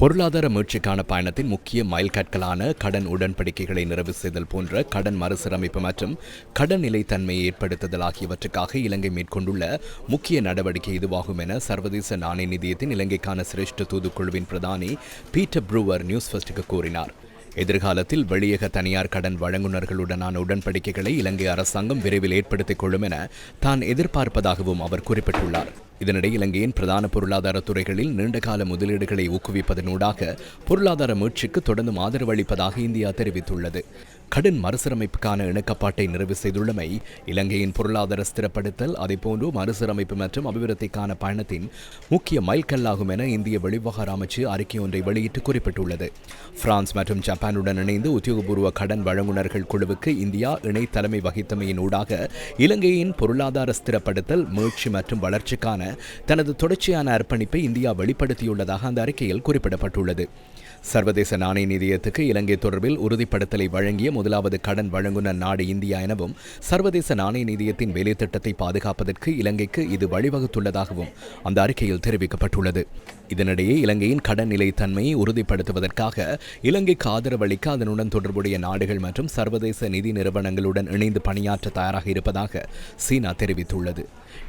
பொருளாதார மீட்சிக்கான பயணத்தின் முக்கிய மைல்கற்களான கடன் உடன்படிக்கைகளை நிறைவு செய்தல் போன்ற கடன் மறுசீரமைப்பு மற்றும் கடன் நிலைத்தன்மையை ஏற்படுத்துதல் ஆகியவற்றுக்காக இலங்கை மேற்கொண்டுள்ள முக்கிய நடவடிக்கை இதுவாகும் என சர்வதேச நாணய நிதியத்தின் இலங்கைக்கான சிரேஷ்ட தூதுக்குழுவின் பிரதானி பீட்டர் ப்ரூவர் நியூஸ் ஃபர்ஸ்டுக்கு கூறினார். எதிர்காலத்தில் வெளியக தனியார் கடன் வழங்குநர்களுடனான உடன்படிக்கைகளை இலங்கை அரசாங்கம் விரைவில் ஏற்படுத்திக் கொள்ளும் என தான் எதிர்பார்ப்பதாகவும் அவர் குறிப்பிட்டுள்ளார். இதனிடையே இலங்கையின் பிரதான பொருளாதார துறைகளில் நீண்டகால முதலீடுகளை ஊக்குவிப்பதனூடாக பொருளாதார மீட்சிக்கு தொடர்ந்து ஆதரவு அளிப்பதாக இந்தியா தெரிவித்துள்ளது. கடன் மறுசீரமைப்புக்கான இணக்கப்பாட்டை நிறைவு செய்துள்ளமை இலங்கையின் பொருளாதார ஸ்திரப்படுத்தல் அதேபோன்று மறுசீரமைப்பு மற்றும் அபிவிருத்திக்கான பயணத்தின் முக்கிய மைல்கல்லாகும் என இந்திய வெளிவகார அமைச்சு அறிக்கை ஒன்றை வெளியிட்டு குறிப்பிட்டுள்ளது. பிரான்ஸ் மற்றும் ஜப்பானுடன் இணைந்து உத்தியோகபூர்வ கடன் வழங்குநர்கள் குழுவுக்கு இந்தியா இணை தலைமை வகித்தமையின் ஊடாக இலங்கையின் பொருளாதார ஸ்திரப்படுத்தல் மீட்சி மற்றும் வளர்ச்சிக்கான தனது தொடர்ச்சியான அர்ப்பணிப்பை இந்தியா வெளிப்படுத்தியுள்ளதாக அந்த அறிக்கையில் குறிப்பிடப்பட்டுள்ளது. சர்வதேச நாணய நிதியத்துக்கு இலங்கை தொடர்பில் உறுதிப்படுத்தலை வழங்கிய முதலாவது கடன் வழங்குனர் நாடு இந்தியா எனவும் சர்வதேச நாணய நிதியத்தின் வேலை திட்டத்தை பாதுகாப்பதற்கு இலங்கைக்கு இது வழிவகுத்துள்ளதாகவும் அந்த அறிக்கையில் தெரிவிக்கப்பட்டுள்ளது. இதனிடையே இலங்கையின் கடன் நிலைத்தன்மையை உறுதிப்படுத்துவதற்காக இலங்கைக்கு ஆதரவளிக்க அதனுடன் தொடர்புடைய நாடுகள் மற்றும் சர்வதேச நிதி நிறுவனங்களுடன் இணைந்து பணியாற்ற தயாராக இருப்பதாக சீனா தெரிவித்துள்ளது.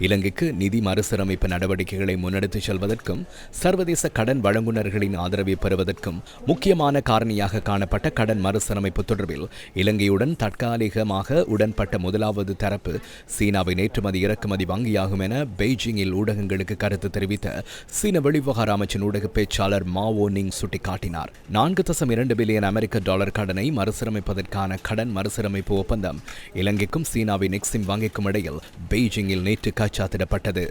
இலங்கைக்கு நிதி மறுசீரமைப்பு நடவடிக்கைகளை முன்னெடுத்துச் செல்வதற்கும் சர்வதேச கடன் வழங்குநர்களின் ஆதரவை பெறுவதற்கும் முக்கியமான காரணியாக காணப்பட்ட கடன் மறுசீரமைப்பு தொடர்பில் இலங்கையுடன் தற்காலிகமாக உடன்பட்ட முதலாவது தரப்பு சீனாவின் ஏற்றுமதி இறக்குமதி வங்கியாகும் என பெய்ஜிங்கில் ஊடகங்களுக்கு கருத்து தெரிவித்த சீன வெளிவிவகார அமைச்சின் ஊடக பேச்சாளர் மாவோ நிங் சுட்டிக்காட்டினார். நான்கு தசம் இரண்டு பில்லியன் அமெரிக்க டாலர் கடனை மறுசீரமைப்பதற்கான கடன் மறுசீரமைப்பு ஒப்பந்தம் இலங்கைக்கும் சீனாவின் எக்ஸிம் வங்கிக்கும் இடையில் பெய்ஜிங்கில் நேற்று கைச்சாத்திடப்பட்டது.